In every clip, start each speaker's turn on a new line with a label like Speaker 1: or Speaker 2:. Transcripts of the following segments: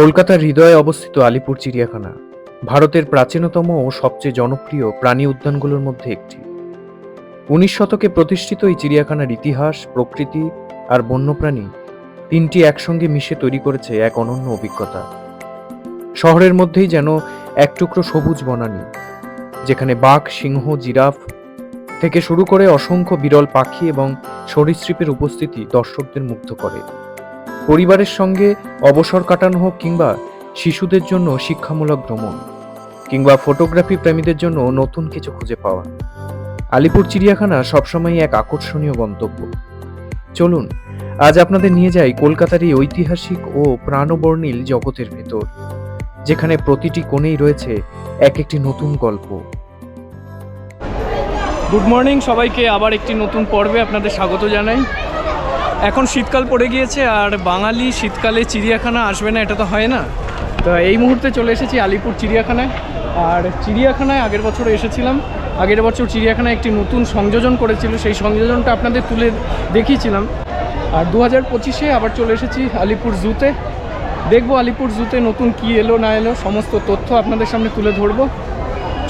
Speaker 1: কলকাতার হৃদয়ে অবস্থিত আলিপুর চিড়িয়াখানা, ভারতের প্রাচীনতম ও সবচেয়ে জনপ্রিয় প্রাণী উদ্যানগুলোর মধ্যে একটি। উনিশ শতকে প্রতিষ্ঠিত এই চিড়িয়াখানার ইতিহাস, প্রকৃতি আর বন্যপ্রাণী তিনটি একসঙ্গে মিশে তৈরি করেছে এক অনন্য অভিজ্ঞতা। শহরের মধ্যেই যেন এক টুকরো সবুজ বনানী, যেখানে বাঘ, সিংহ, জিরাফ থেকে শুরু করে অসংখ্য বিরল পাখি এবং সরীসৃপের উপস্থিতি দর্শকদের মুগ্ধ করে। পরিবারের সঙ্গে অবসর কাটানো হোক কিংবা শিশুদের জন্য শিক্ষামূলক ভ্রমণ, কিংবা ফটোগ্রাফি প্রেমীদের জন্য নতুন কিছু খুঁজে পাওয়া। আলিপুর চিড়িয়াখানা সবসময় এক আকর্ষণীয় গন্তব্য। চলুন, আজ আপনাদের নিয়ে যাই কলকাতার এই ঐতিহাসিক ও প্রাণবর্ণিল জগতের ভেতর, যেখানে প্রতিটি কোণেই রয়েছে এক একটি নতুন গল্প।
Speaker 2: গুড মর্নিং সবাইকে আবার একটি নতুন পর্বে আপনাদের স্বাগত জানাই। এখন শীতকাল পড়ে গিয়েছে আর বাঙালি শীতকালে চিড়িয়াখানা আসবে না, এটা তো হয় না। তো এই মুহূর্তে চলে এসেছি আলিপুর চিড়িয়াখানায়। আর চিড়িয়াখানায় আগের বছর এসেছিলাম। আগের বছর চিড়িয়াখানায় একটি নতুন সংযোজন করেছিল, সেই সংযোজনটা আপনাদের তুলে দেখিয়েছিলাম। আর দু হাজার পঁচিশে আবার চলে এসেছি আলিপুর জুতে। দেখব আলিপুর জুতে নতুন কি এলো, না এলো, সমস্ত তথ্য আপনাদের সামনে তুলে ধরবো।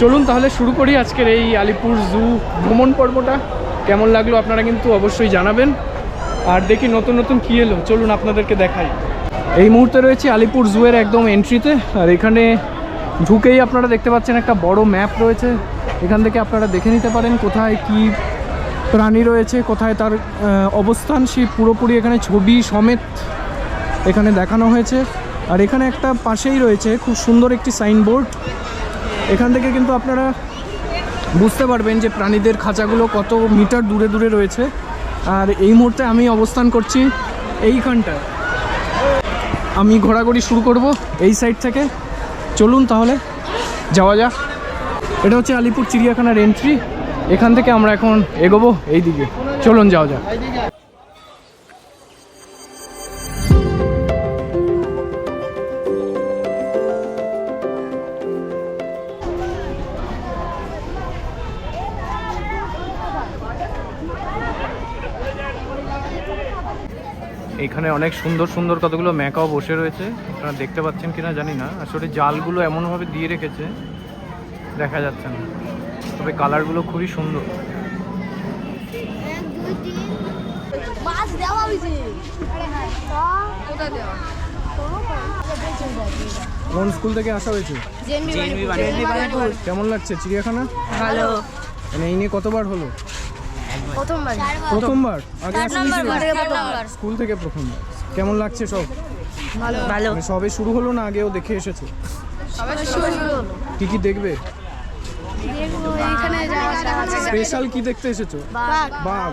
Speaker 2: চলুন তাহলে শুরু করি আজকের এই আলিপুর জু ভ্রমণ পর্বটা। কেমন লাগল আপনারা কিন্তু অবশ্যই জানাবেন। আর দেখি নতুন নতুন কী এলো। চলুন আপনাদেরকে দেখাই। এই মুহূর্তে রয়েছে আলিপুর জুয়ের একদম এন্ট্রিতে আর এখানে ঢুকেই আপনারা দেখতে পাচ্ছেন একটা বড় ম্যাপ রয়েছে। এখান থেকে আপনারা দেখে নিতে পারেন কোথায় কি প্রাণী রয়েছে, কোথায় তার অবস্থান। সেই পুরোপুরি এখানে ছবি সমেত এখানে দেখানো হয়েছে। আর এখানে একটা পাশেই রয়েছে খুব সুন্দর একটি সাইনবোর্ড এখান থেকে কিন্তু আপনারা বুঝতে পারবেন যে প্রাণীদের খাঁচাগুলো কত মিটার দূরে দূরে রয়েছে। আর এই মুহূর্তে আমি অবস্থান করছি এইখানটায়। আমি ঘোরাঘুরি শুরু করব এই সাইড থেকে। চলুন তাহলে, যাওয়া যাক। এটা হচ্ছে আলিপুর চিড়িয়াখানার এন্ট্রি এখান থেকে আমরা এখন এগোবো এই দিকে চলুন যাওয়া যাক। এখানে অনেক সুন্দর সুন্দর কতগুলো ম্যাকাও বসে রয়েছে। আপনারা দেখতে পাচ্ছেন কিনা জানি না। আসলে জালগুলো এমনভাবে দিয়ে রেখেছে দেখা যাচ্ছে না। তবে কালারগুলো খুবই সুন্দর।
Speaker 3: মাছ দেওয়া হয়েছে। কোথায় দেওয়া
Speaker 2: কোন স্কুল থেকে আসা হয়েছে? কেমন লাগছে? চিড়িয়াখানা?
Speaker 3: ভালো।
Speaker 2: মানে এই নিয়ে কতবার হলো?
Speaker 3: প্রথমবার।
Speaker 2: প্রথমবার? আগে স্কুল থেকে প্রথমবার। কেমন লাগছে সব?
Speaker 3: ভালো। ভালো।
Speaker 2: মানে সবে শুরু হলো না আগেও দেখে এসেছে? কি কি দেখবে? স্পেশাল কি দেখতে এসেছ?
Speaker 3: বাঘ।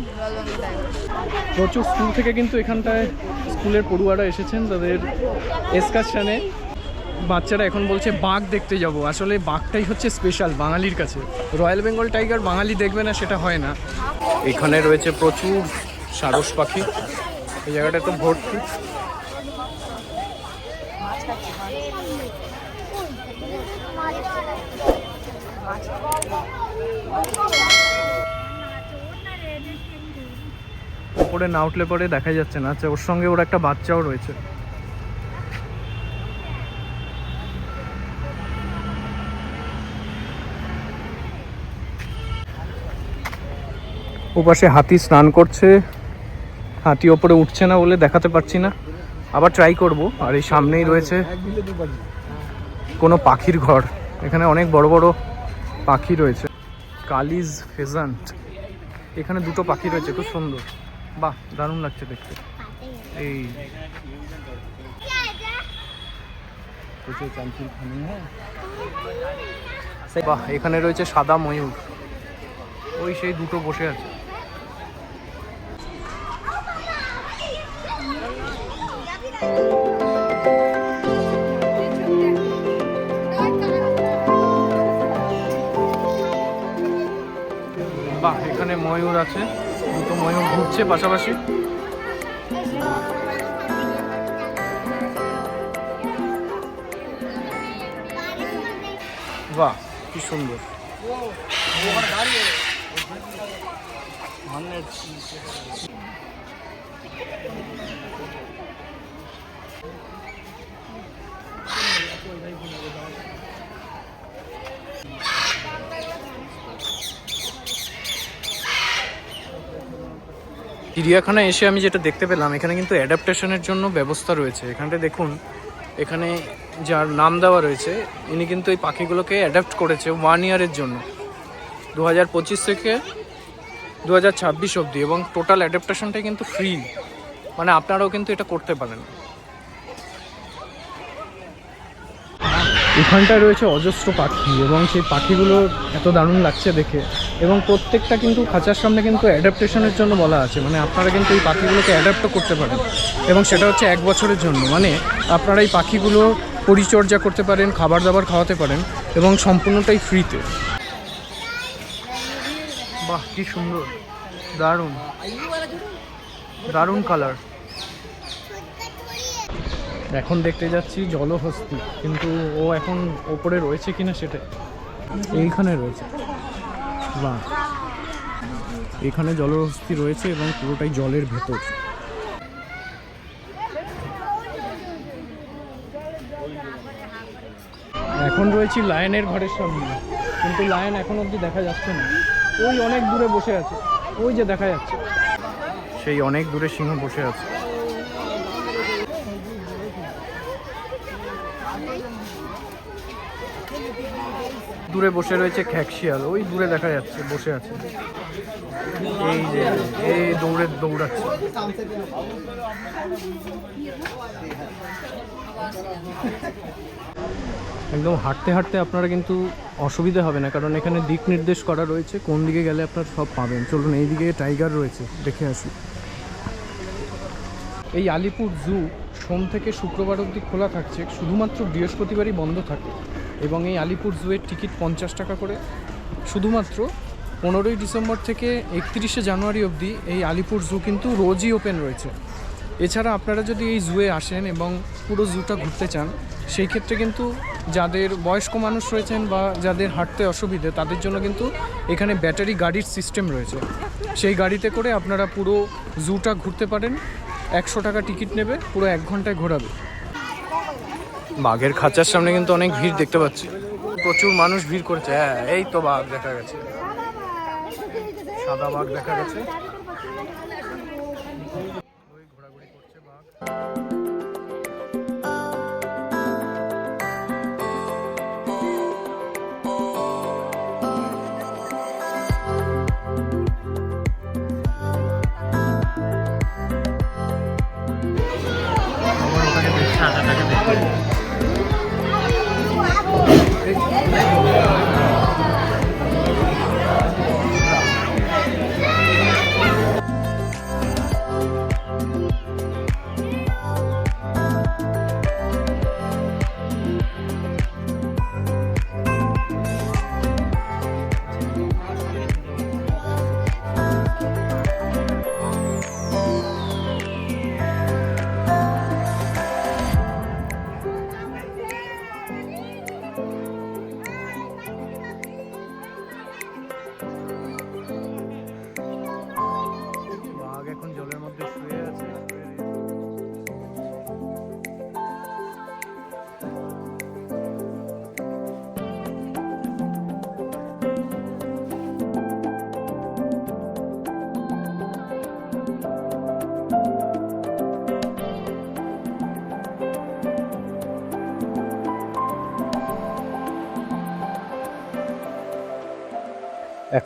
Speaker 2: প্রচুর স্কুল থেকে কিন্তু এখানটায় স্কুলের পড়ুয়ারা এসেছেন তাদের এসকাশনে। বাচ্চারা এখন বলছে বাঘ দেখতে যাব। আসলে বাঘটাই হচ্ছে স্পেশাল বাঙালির কাছে। রয়্যাল বেঙ্গল টাইগার বাঙালি দেখবে না, সেটা হয় না। এখানে রয়েছে প্রচুর সারস পাখি। এই জায়গাটা তো ভর্তি। উপরে না উঠলে পরে দেখা যাচ্ছে না। আচ্ছা ওর সঙ্গে ওর একটা বাচ্চাও রয়েছে। ওপাশে হাতি স্নান করছে। হাতি ওপরে উঠছে না বলে দেখাতে পারছি না। আবার ট্রাই করব। আর এই সামনেই রয়েছে কোনো পাখির ঘর। এখানে অনেক বড় বড় পাখি রয়েছে। কালিজ ফেজান্ট এখানে দুটো পাখি রয়েছে, খুব সুন্দর। বাহ, দারুণ লাগছে দেখতে। এই। বাহ, এখানে রয়েছে সাদা ময়ূর। ওই সেই দুটো বসে আছে। বাহ এখানে ময়ূর আছে। দুটো ময়ূর ঘুরছে পাশাপাশি। বাহ কি সুন্দর। চিড়িয়াখানায় এসে আমি যেটা দেখতে পেলাম, এখানে কিন্তু অ্যাডাপ্টেশনের জন্য ব্যবস্থা রয়েছে। এখানটা দেখুন, এখানে যার নাম দেওয়া রয়েছে, ইনি কিন্তু এই পাখিগুলোকে অ্যাডাপ্ট করেছে ওয়ান ইয়ারের জন্য। দু হাজার পঁচিশ থেকে দু হাজার ছাব্বিশ অবধি এবং টোটাল অ্যাডাপ্টেশনটা কিন্তু ফ্রি মানে আপনারাও কিন্তু এটা করতে পারেন। এখানটায় রয়েছে অজস্র পাখি এবং সেই পাখিগুলো এত দারুণ লাগছে দেখে। এবং প্রত্যেকটা কিন্তু খাঁচার সামনে কিন্তু অ্যাডাপ্টেশনের জন্য বলা আছে। মানে আপনারা কিন্তু এই পাখিগুলোকে অ্যাডাপ্টও করতে পারেন। এবং সেটা হচ্ছে এক বছরের জন্য। মানে আপনারা এই পাখিগুলো পরিচর্যা করতে পারেন খাবার দাবার খাওয়াতে পারেন এবং সম্পূর্ণটাই ফ্রিতে বাহ, কি সুন্দর। দারুণ। দারুণ কালার এখন দেখতে যাচ্ছি জলহস্তি, কিন্তু ও এখন ওপরে রয়েছে কিনা সেটা এইখানে রয়েছে। বাহ। এখানে জলহস্তি রয়েছে এবং পুরোটাই জলের ভেতর। এখন রয়েছি লায়নের ঘরের সামনে, কিন্তু লায়ন এখন অবধি দেখা যাচ্ছে না। ওই অনেক দূরে বসে আছে, ওই যে দেখা যাচ্ছে। সেই অনেক দূরে সিংহ বসে আছে। দূরে বসে রয়েছে খ্যাকশিয়াল ওই দূরে দেখা যাচ্ছে, বসে আছে। এই যে, এই দৌড়ে দৌড়াচ্ছে। একদম হাঁটতে হাঁটতে আপনারা কিন্তু অসুবিধা হবে না, কারণ এখানে দিক নির্দেশ করা রয়েছে। কোন দিকে গেলে আপনারা সব পাবেন। চলুন, এইদিকে টাইগার রয়েছে, দেখে আসি। এই আলিপুর জু সোম থেকে শুক্রবার অবধি খোলা থাকছে। শুধুমাত্র বৃহস্পতিবারই বন্ধ থাকে। এবং এই আলিপুর জুয়ের টিকিট পঞ্চাশ টাকা করে। শুধুমাত্র পনেরোই ডিসেম্বর থেকে একত্রিশে জানুয়ারি অবধি এই আলিপুর জু কিন্তু রোজই ওপেন রয়েছে। এছাড়া আপনারা যদি এই জুয়ে আসেন এবং পুরো জুটা ঘুরতে চান, সেই ক্ষেত্রে কিন্তু যাদের বয়স্ক মানুষ রয়েছেন বা যাদের হাঁটতে অসুবিধে, তাদের জন্য কিন্তু এখানে ব্যাটারি গাড়ির সিস্টেম রয়েছে। সেই গাড়িতে করে আপনারা পুরো জুটা ঘুরতে পারেন। একশো টাকা টিকিট নেবে, পুরো এক ঘন্টায় ঘোরাবে। বাঘের খাঁচার সামনে কিন্তু অনেক ভিড় দেখতে পাচ্ছি। প্রচুর মানুষ ভিড় করছে। হ্যাঁ এই তো বাঘ দেখা গেছে। সাদা বাঘ দেখা গেছে। ঘোরাঘুরি করছে বাঘ। Thank you.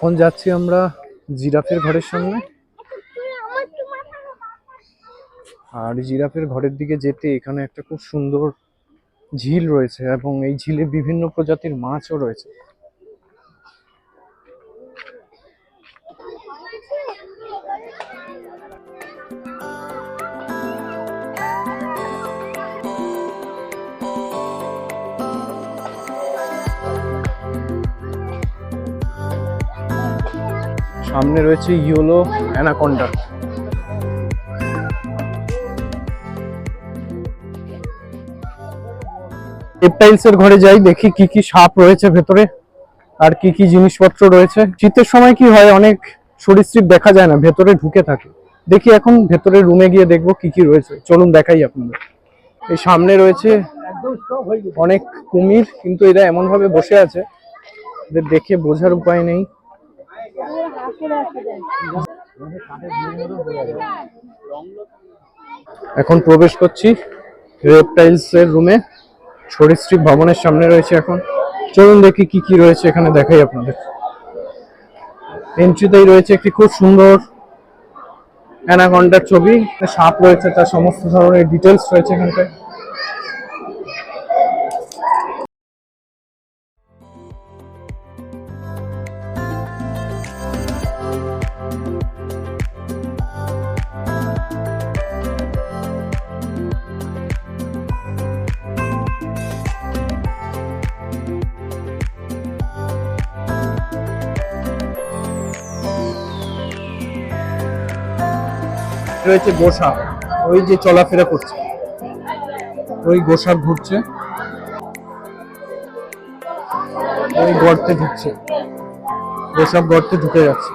Speaker 2: এখন যাচ্ছি আমরা জিরাফের ঘরের সামনে। আর জিরাফের ঘরের দিকে যেতে এখানে একটা খুব সুন্দর ঝিল রয়েছে এবং এই ঝিলে বিভিন্ন প্রজাতির মাছও রয়েছে। সামনে রয়েছে ইয়োলো অ্যানাকন্ডা। রেপটাইলস এর ঘরে যাই, দেখি কি কি সাপ রয়েছে ভেতরে আর কি কি জিনিসপত্র রয়েছে। শীতের সময় কি হয়, অনেক সরীসৃপ দেখা যায় না, ভেতরে ঢুকে থাকে। দেখি এখন ভেতরে রুমে গিয়ে দেখব কি কি রয়েছে। চলুন দেখাই আপনাদের। এই সামনে রয়েছে অনেক কুমির, কিন্তু এরা এমন ভাবে বসে আছে দেখে বোঝার উপায় নেই। এখন প্রবেশ করছি রেপটাইলস এর রুমে। সরীসৃপ ভবনের সামনে রয়েছে এখন। চলুন দেখি কি কি রয়েছে এখানে দেখাই আপনাদের। এন্ট্রিতেই রয়েছে একটি খুব সুন্দর অ্যানাকন্ডার ছবি। সাপ রয়েছে, তার সমস্ত ধরনের ডিটেলস রয়েছে এখানটায়। রয়েছে গোসা, ওই যে চলাফেরা করছে। ওই গোসাপ ঘুরছে। ওই গর্তে ঢুকছে। গোসাপ গর্তে ঢুকে যাচ্ছে।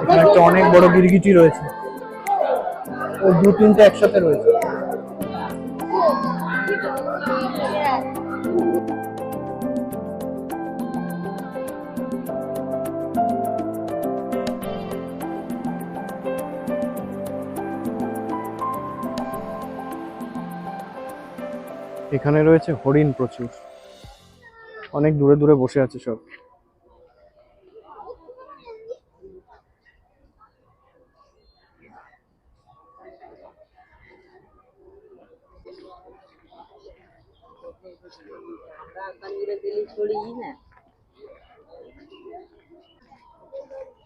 Speaker 2: এখানে একটা অনেক বড় গিরগিটি রয়েছে। ও দু তিনটে একসাথে রয়েছে। এখানে রয়েছে হরিণ প্রচুর। অনেক দূরে দূরে বসে আছে সব।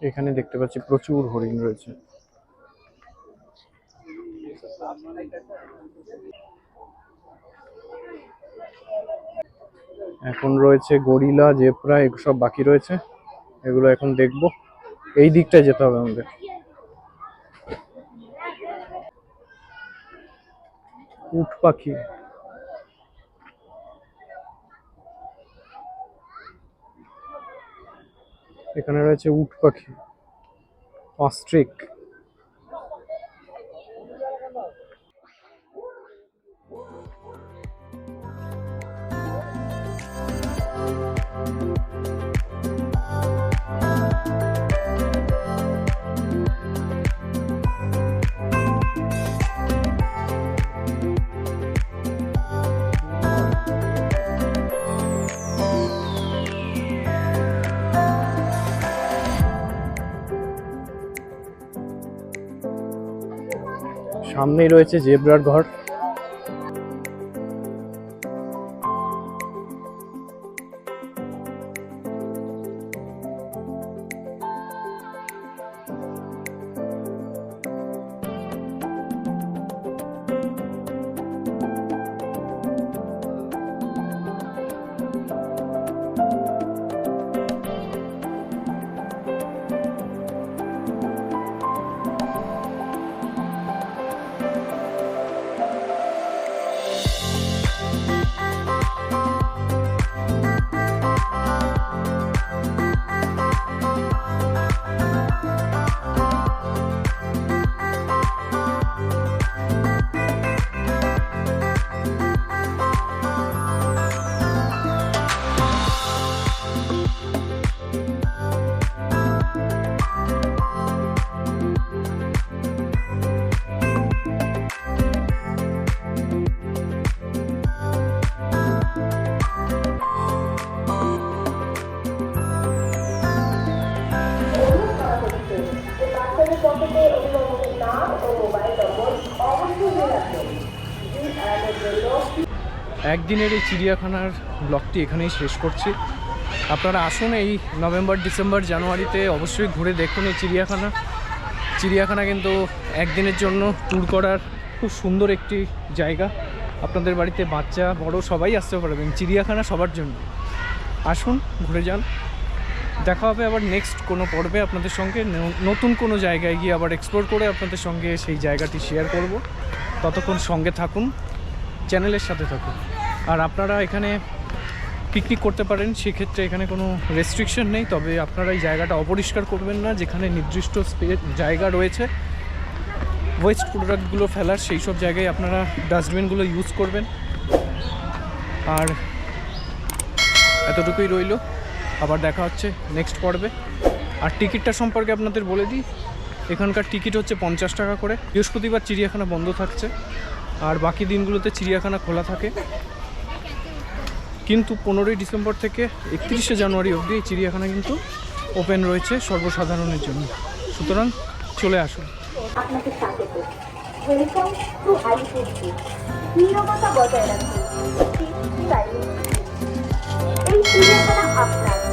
Speaker 2: এখানে দেখতে পাচ্ছি প্রচুর হরিণ রয়েছে। এখন রয়েছে গরিলা জেব্রা এগুলো সব বাকি রয়েছে। এগুলো এখন দেখব। এই দিকটায় যেতে হবে আমাদের। উট পাখি। এখানে রয়েছে উট পাখি। অস্ট্রিক সামনেই রয়েছে জেব্রার ঘর। একদিনের এই চিড়িয়াখানার ব্লগটি এখানেই শেষ করছি। আপনারা আসুন এই নভেম্বর, ডিসেম্বর, জানুয়ারিতে অবশ্যই ঘুরে দেখুন এই চিড়িয়াখানা। চিড়িয়াখানা কিন্তু একদিনের জন্য ট্যুর করার খুব সুন্দর একটি জায়গা। আপনাদের বাড়িতে বাচ্চা, বড় সবাই আসতে পারবেন চিড়িয়াখানা সবার জন্য। আসুন, ঘুরে যান। দেখা হবে আবার নেক্সট কোনো পর্বে আপনাদের সঙ্গে। নতুন কোনো জায়গায় গিয়ে আবার এক্সপ্লোর করে আপনাদের সঙ্গে সেই জায়গাটি শেয়ার করব। ততক্ষণ সঙ্গে থাকুন। চ্যানেলের সাথে থাকুন। আর আপনারা এখানে পিকনিক করতে পারেন, সেক্ষেত্রে এখানে কোনো রেস্ট্রিকশন নেই, তবে আপনারা এই জায়গাটা অপরিষ্কার করবেন না, যেখানে নির্দিষ্ট জায়গা রয়েছে। ওয়েস্ট প্রোডাক্টগুলো ফেলার সেই সব জায়গায় আপনারা ডাস্টবিনগুলো ইউজ করবেন। আর এতটুকুই রইল। আবার দেখা হচ্ছে নেক্সট পর্বে। আর টিকিটটা সম্পর্কে আপনাদের বলে দিই, এখানকার টিকিট হচ্ছে পঞ্চাশ টাকা করে। বৃহস্পতিবার চিড়িয়াখানা বন্ধ থাকছে। আর বাকি দিনগুলোতে চিড়িয়াখানা খোলা থাকে। কিন্তু পনেরোই ডিসেম্বর থেকে একত্রিশে জানুয়ারি অবধি এই চিড়িয়াখানা কিন্তু ওপেন রয়েছে সর্বসাধারণের জন্য। সুতরাং চলে আসুন।
Speaker 4: আপনাকে স্বাগত। বজায় রাখুন। আপনার।